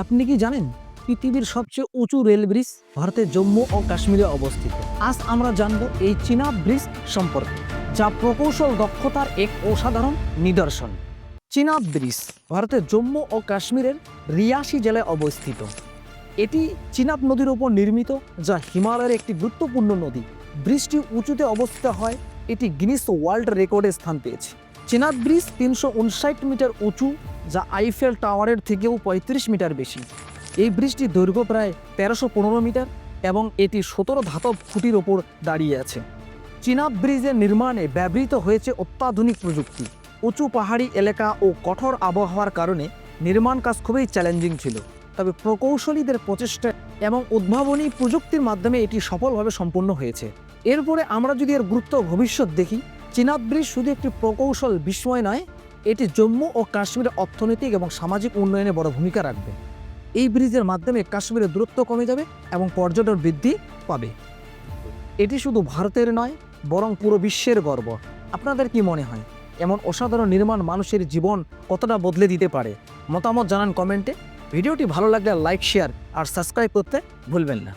আপনি কি জানেন, পৃথিবীর সবচেয়ে উঁচু রেল ব্রিজ ভারতের জম্মু ও কাশ্মীরে অবস্থিত। আজ আমরা জানব এই চীনা ব্রিজ সম্পর্কে, যা প্রকৌশল দক্ষতার এক অসাধারণ নিদর্শন। চীনা ব্রিজ ভারতের জম্মু ও কাশ্মীরের রিয়াসি জেলায় অবস্থিত। এটি চিনাব নদীর উপর নির্মিত, যা হিমালয়ের একটি গুরুত্বপূর্ণ নদী। ব্রিজটি উঁচুতে অবস্থিত হয়, এটি গিনিস ওয়ার্ল্ড রেকর্ডে স্থান পেয়েছে। চিনাব ব্রিজ তিনশো উনষাট মিটার উঁচু যা আইফেল টাওয়ারের থেকেও পঁয়ত্রিশ মিটার বেশি। এই ব্রিজটি দৈর্ঘ্য প্রায় তেরোশো পনেরো মিটার এবং এটি সতেরো ধাতব খুঁটির ওপর দাঁড়িয়ে আছে। চিনাব ব্রিজের নির্মাণে ব্যবহৃত হয়েছে অত্যাধুনিক প্রযুক্তি। উঁচু পাহাড়ি এলাকা ও কঠোর আবহাওয়ার কারণে নির্মাণ কাজ খুবই চ্যালেঞ্জিং ছিল। তবে প্রকৌশলীদের প্রচেষ্টা এবং উদ্ভাবনী প্রযুক্তির মাধ্যমে এটি সফলভাবে সম্পন্ন হয়েছে। এরপরে আমরা যদি এর গুরুত্ব ভবিষ্যৎ দেখি চিনাব ব্রিজ শুধু একটি প্রকৌশল বিস্ময় নয় এটি জম্মু ও কাশ্মীরের অর্থনৈতিক এবং সামাজিক উন্নয়নে বড় ভূমিকা রাখবে। এই ব্রিজের মাধ্যমে কাশ্মীরের দূরত্ব কমে যাবে এবং পর্যটন বৃদ্ধি পাবে। এটি শুধু ভারতের নয়, বরং পুরো বিশ্বের গর্ব। আপনাদের কি মনে হয়, এমন অসাধারণ নির্মাণ মানুষের জীবন কতটা বদলে দিতে পারে? মতামত জানান কমেন্টে। ভিডিওটি ভালো লাগলে লাইক, শেয়ার আর সাবস্ক্রাইব করতে ভুলবেন না।